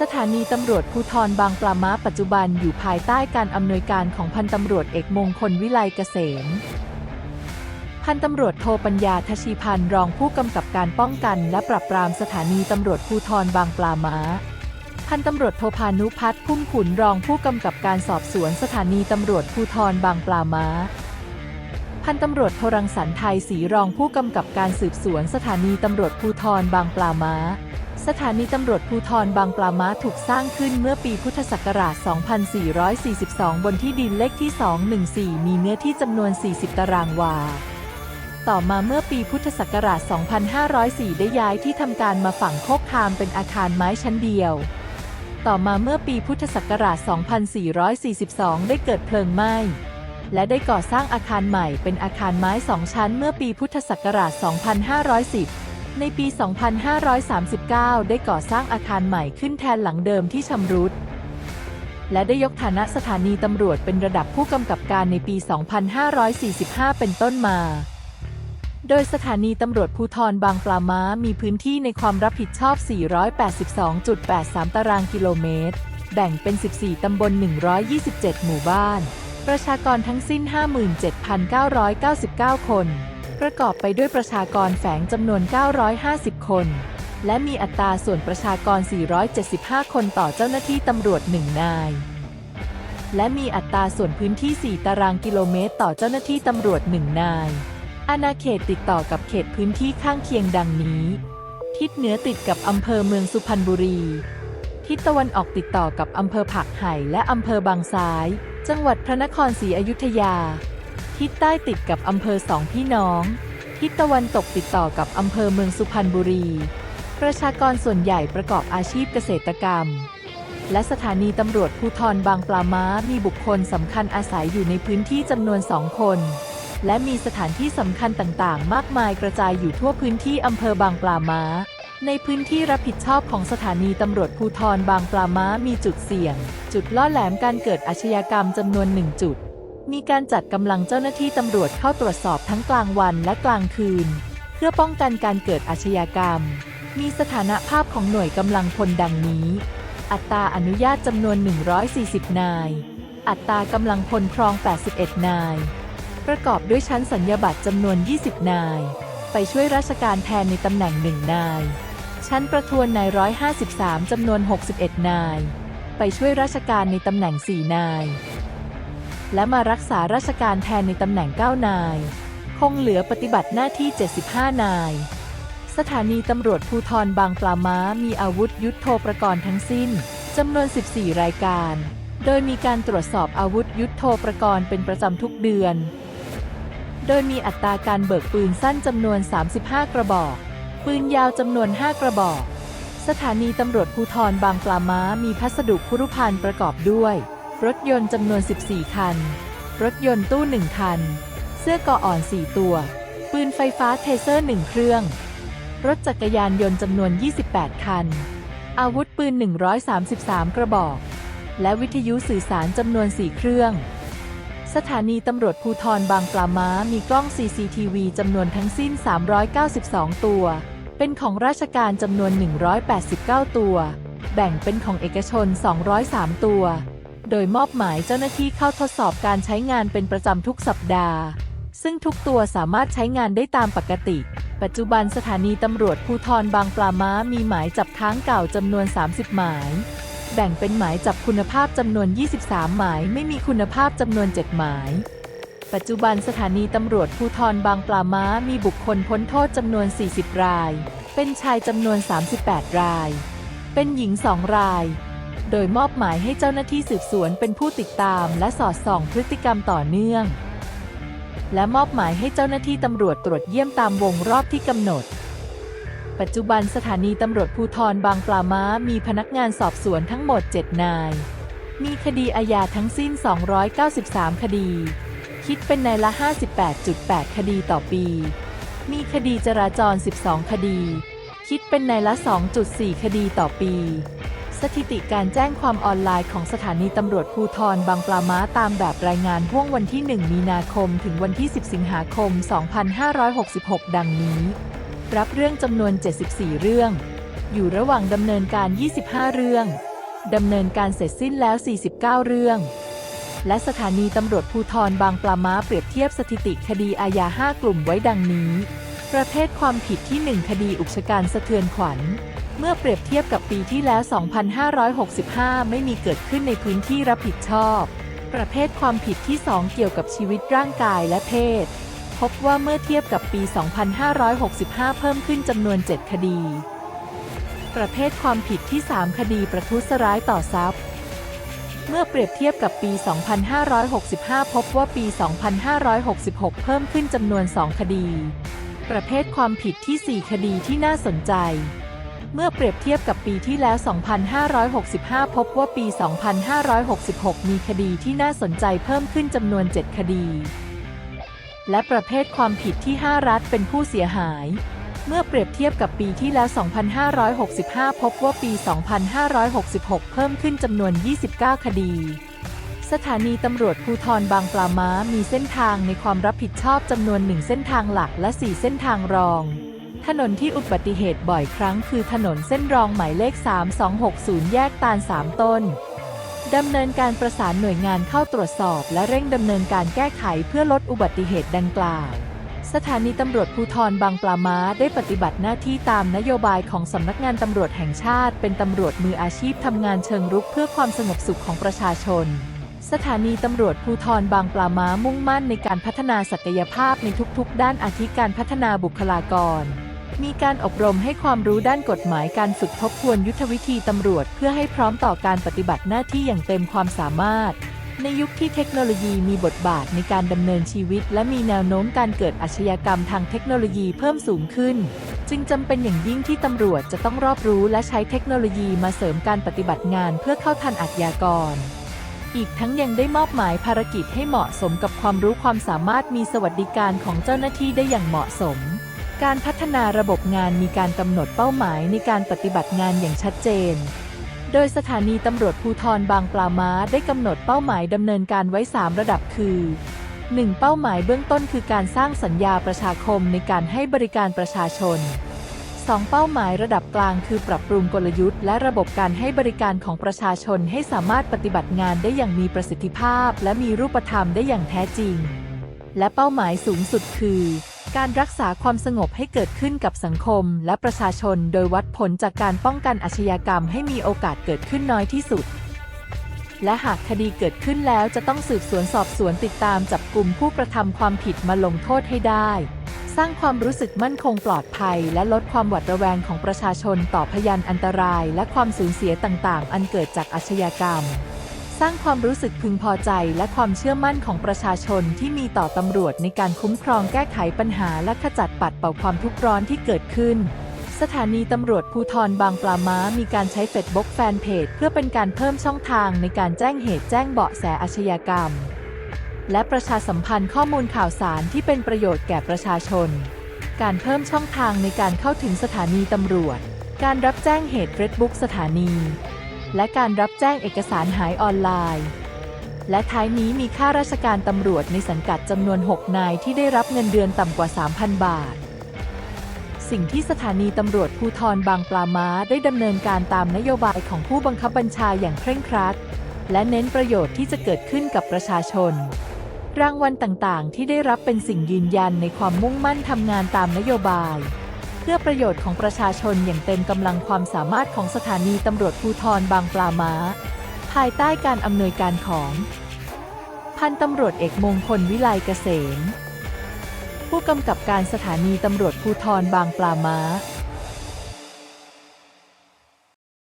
สถานีตำรวจภูธรบางปลาม้าปัจจุบันอยู่ภายใต้การอำนวยการของพันตำรวจเอกมงคลวิไลเกษม พันตำรวจโทปัญญาทชีพันธ์รองผู้กำกับการป้องกัน และปราบปรามสถานีตำรวจภูธรบางปลาม้า พันตำรวจโทพานุพัฒน์พุ่มขุนรองผู้กำกับการสอบสวนสถานีตำรวจภูธรบางปลาม้าพันตำรวจโทรังสรรค์ไทยศรีรองผู้กำกับการสืบสวนสถานีตำรวจภูธรบางปลาม้า สถานีตำรวจภูธรบางปลาม้าถูกสร้างขึ้นเมื่อปีพุทธศักราช 2442 บนที่ดินเลขที่ 214 มีเนื้อที่จำนวน 40 ตารางวา ต่อมาเมื่อปีพุทธศักราช 2504 ได้ย้ายที่ทำการมาฝั่งโคกคามเป็นอาคารไม้ชั้นเดียว ต่อมาเมื่อปีพุทธศักราช 2442 ได้เกิดเพลิงไหม้และได้ก่อสร้างอาคารใหม่เป็นอาคารไม้สองชั้นเมื่อปีพุทธศักราช 2510 ในปี 2539 ได้ก่อสร้างอาคารใหม่ขึ้นแทนหลังเดิมที่ชำรุด และได้ยกฐานะสถานีตำรวจเป็นระดับผู้กำกับการในปี 2545 เป็นต้นมา โดยสถานีตำรวจภูธรบางปลาม้ามีพื้นที่ในความรับผิดชอบ 482.83 ตารางกิโลเมตร แบ่งเป็น 14 ตำบล 127 หมู่บ้าน ประชากรทั้งสิ้น 57,999 คน ประกอบไปด้วยประชากรแฝงจำนวน 950 คน และมีอัตราส่วนประชากร 475 คนต่อเจ้าหน้าที่ตำรวจ 1 นาย และมีอัตราส่วนพื้นที่ 4 ตารางกิโลเมตร ต่อเจ้าหน้าที่ตำรวจ 1 นาย อาณาเขตติดต่อกับเขตพื้นที่ข้างเคียงดังนี้ ทิศเหนือติดกับอำเภอเมืองสุพรรณบุรี ทิศตะวันออกติดต่อกับอำเภอผักไห่และอำเภอบางซ้าย จังหวัดพระนครศรีอยุธยา ทิศใต้ติดกับอำเภอสองพี่น้อง ทิศตะวันตกติดต่อกับอำเภอเมืองสุพรรณบุรี ประชากรส่วนใหญ่ประกอบอาชีพเกษตรกรรม และสถานีตำรวจภูธรบางปลาม้ามีบุคคลสำคัญอาศัยอยู่ในพื้นที่จำนวนสองคน และมีสถานที่สำคัญต่างๆ มากมายกระจายอยู่ทั่วพื้นที่อำเภอบางปลาม้า ในพื้นที่รับผิดชอบของสถานีตำรวจภูธรบางปลาม้ามีจุดเสี่ยง จุดล่อแหลมการเกิดอาชญากรรมจำนวนหนึ่งจุด มีการจัดกำลังเจ้าหน้าที่ตำรวจเข้าตรวจสอบทั้งกลางวันและกลางคืน เพื่อป้องกันการเกิดอาชญากรรม มีสถานะภาพของหน่วยกำลังพลดังนี้ อัตราอนุญาตจำนวน 140 นาย อัตรากำลังพลครอง 81 นาย ประกอบด้วยชั้นสัญญาบัตรจำนวน 20 นาย ไปช่วยราชการแทนในตำแหน่งหนึ่งนาย ชั้นประทวนนาย 153จำนวน 61 นาย ไปช่วยราชการในตำแหน่ง 4 นาย และมารักษาราชการแทนในตำแหน่ง 9 นาย คงเหลือปฏิบัติหน้าที่ 75 นาย สถานีตำรวจภูธรบางปลาม้ามีอาวุธยุทโธปกรณ์ทั้งสิ้นจำนวน 14 รายการ โดยมีการตรวจสอบอาวุธยุทโธปกรณ์เป็นประจำทุกเดือน โดยมีอัตราการเบิกปืนสั้นจำนวน 35 กระบอก ปืนยาวจำนวน 5 กระบอก สถานีตำรวจภูธรบางปลาม้ามีพัสดุคุรุภัณฑ์ประกอบด้วย รถยนต์จำนวน 14 คัน รถยนต์ตู้ 1 คัน เสื้อกออ่อน 4 ตัว ปืนไฟฟ้าเทเซอร์ 1 เครื่อง รถจักรยานยนต์จำนวน 28 คัน อาวุธปืน 133 กระบอก และวิทยุสื่อสารจำนวน 4 เครื่อง สถานีตำรวจภูธรบางปลาม้ามีกล้อง CCTV จำนวนทั้งสิ้น 392 ตัว เป็นของราชการจำนวน 189 ตัว แบ่งเป็นของเอกชน 203 ตัว โดยมอบหมายเจ้าหน้าที่เข้าทดสอบการใช้งานเป็นประจำทุกสัปดาห์ ซึ่งทุกตัวสามารถใช้งานได้ตามปกติ ปัจจุบันสถานีตำรวจภูธรบางปลาม้ามีหมายจับค้างเก่าจำนวน 30 หมาย แบ่งเป็นหมายจับคุณภาพจำนวน 23 หมาย ไม่มีคุณภาพจำนวน 7 หมาย ปัจจุบันสถานีตำรวจภูธรบางปลาม้ามีบุคคลพ้นโทษจำนวน 40 ราย เป็นชายจำนวน 38 ราย เป็นหญิง 2 ราย โดยมอบหมายให้เจ้าหน้าที่สืบสวนเป็นผู้ติดตามและสอดส่องพฤติกรรมต่อเนื่อง และมอบหมายให้เจ้าหน้าที่ตำรวจตรวจเยี่ยมตามวงรอบที่กำหนด ปัจจุบันสถานีตำรวจภูธรบางปลาม้ามีพนักงานสอบสวนทั้งหมด 7 นาย มีคดีอาญาทั้งสิ้น 293 คดี คิดเป็นนายละ 58.8 คดีต่อปี มีคดีจราจร 12 คดี คิดเป็นนายละ 2.4 คดีต่อปี สถิติการแจ้งความออนไลน์ของสถานีตำรวจภูธรบางปลาม้าตามแบบรายงานห่วงวันที่ 1 มีนาคมถึงวันที่ 10 สิงหาคม 2566 ดังนี้ รับเรื่องจำนวน 74 เรื่อง อยู่ระหว่างดำเนินการ 25 เรื่องดำเนินการเสร็จสิ้นแล้ว 49 เรื่อง และสถานีตำรวจภูธรบางปลาม้าเปรียบเทียบสถิติคดีอาญา 5 กลุ่มไว้ดังนี้ ประเภทความผิดที่ 1 คดีอุกชการสะเทือนขวัญ เมื่อเปรียบเทียบกับปีที่แล้ว 2565 ไม่มีเกิดขึ้นในพื้นที่รับผิดชอบ ประเภทความผิดที่ 2 เกี่ยวกับชีวิตร่างกายและเพศ พบว่าเมื่อเทียบกับปี 2565 เพิ่มขึ้นจำนวน 7 คดี ประเภทความผิดที่ 3 คดีประทุษร้ายต่อทรัพย์ เมื่อเปรียบเทียบกับปี 2565 พบว่าปี 2566 เพิ่มขึ้นจำนวน 2 คดี ประเภทความผิดที่ 4 คดีที่น่าสนใจ เมื่อเปรียบเทียบกับปีที่แล้ว 2565 พบว่าปี 2566 มีคดีที่น่าสนใจเพิ่มขึ้นจำนวน 7 คดี และประเภทความผิดที่ 5 รัฐเป็นผู้เสียหายเมื่อเปรียบเทียบกับปีที่แล้ว 2565 พบว่าปี 2566 เพิ่มขึ้นจำนวน 29 คดี สถานีตำรวจภูธรบางปลาม้ามีเส้นทางในความรับผิดชอบจำนวนหนึ่งเส้นทางหลักและ 4 เส้นทางรอง ถนนที่อุบัติเหตุบ่อยครั้งคือถนนเส้นรองหมายเลข 3260 แยกตาล 3 ต้น ดำเนินการประสานหน่วยงานเข้าตรวจสอบ และเร่งดำเนินการแก้ไขเพื่อลดอุบัติเหตุดังกล่าว สถานีตำรวจภูธรบางปลาม้าได้ปฏิบัติหน้าที่ตามนโยบายของสำนักงานตำรวจแห่งชาติ เป็นตำรวจมืออาชีพทำงานเชิงรุกเพื่อความสงบสุขของประชาชนสถานีตำรวจภูธรบางปลาม้ามุ่งมั่นในการพัฒนาศักยภาพในทุกๆ ด้านอาทิการพัฒนาบุคลากร มีการอบรมให้ความรู้ด้านกฎหมายการฝึกทบทวนยุทธวิธีตำรวจ เพื่อให้พร้อมต่อการปฏิบัติหน้าที่อย่างเต็มความสามารถ ในยุคที่เทคโนโลยีมีบทบาทในการดำเนินชีวิต และมีแนวโน้มการเกิดอาชญากรรมทางเทคโนโลยีเพิ่มสูงขึ้น จึงจำเป็นอย่างยิ่งที่ตำรวจจะต้องรอบรู้และใช้เทคโนโลยีมาเสริมการปฏิบัติงานเพื่อเข้าทันอาชญากรอีกทั้งยังได้มอบหมายภารกิจให้เหมาะสมกับความรู้ความสามารถมีสวัสดิการของเจ้าหน้าที่ได้อย่างเหมาะสม การพัฒนาระบบงานมีการกำหนดเป้าหมายในการปฏิบัติงานอย่างชัดเจน โดยสถานีตำรวจภูธรบางปลาม้าได้กำหนดเป้าหมายดำเนินการไว้ 3 ระดับคือ 1. เป้าหมายเบื้องต้นคือการสร้างสัญญาประชาคมในการให้บริการประชาชน 2. เป้าหมายระดับกลางคือปรับปรุงกลยุทธ์ และระบบการให้บริการของประชาชนให้สามารถปฏิบัติงานได้อย่างมีประสิทธิภาพ และมีรูปธรรมได้อย่างแท้จริง และเป้าหมายสูงสุดคือ การรักษาความสงบให้เกิดขึ้นกับสังคมและประชาชนโดยวัดผลจากการป้องกันอาชญากรรมให้มีโอกาสเกิดขึ้นน้อยที่สุด และหากคดีเกิดขึ้นแล้วจะต้องสืบสวนสอบสวนติดตามจับกลุ่มผู้กระทำความผิดมาลงโทษให้ได้ สร้างความรู้สึกมั่นคงปลอดภัย และลดความหวาดระแวงของประชาชนต่อพยานอันตราย และความสูญเสียต่างๆ อันเกิดจากอาชญากรรม สร้างความรู้สึกพึงพอใจและความเชื่อมั่นของประชาชนที่มีต่อตำรวจในการคุ้มครองแก้ไขปัญหาและขจัดปัดเป่าความทุกข์ร้อนที่เกิดขึ้น สถานีตำรวจภูธรบางปลาม้ามีการใช้เฟซบุ๊กแฟนเพจเพื่อเป็นการเพิ่มช่องทางในการแจ้งเหตุแจ้งเบาะแสอาชญากรรม และประชาสัมพันธ์ข้อมูลข่าวสารที่เป็นประโยชน์แก่ประชาชน การเพิ่มช่องทางในการเข้าถึงสถานีตำรวจ การรับแจ้งเหตุเฟซบุ๊กสถานี และการรับแจ้งเอกสารหายออนไลน์ และท้ายนี้มีข้าราชการตำรวจในสังกัดจำนวน 6 นายที่ได้รับเงินเดือนต่ำกว่า 3,000 บาท สิ่งที่สถานีตำรวจภูธรบางปลาม้าได้ดำเนินการตามนโยบายของผู้บังคับบัญชาอย่างเคร่งครัด และเน้นประโยชน์ที่จะเกิดขึ้นกับประชาชนรางวัลต่าง ๆ ที่ได้รับเป็นสิ่งยืนยันในความมุ่งมั่นทำงานตามนโยบาย พื่อประโยชน์ของประชาชนอย่างเต็มกำลังความสามารถของสถานีตำรวจภูทรบางปลาม้า ภายใต้การอำนวยการของ พันตำรวจเอกมงคลวิไลเกษม ผู้กำกับการสถานีตำรวจภูทรบางปลาม้า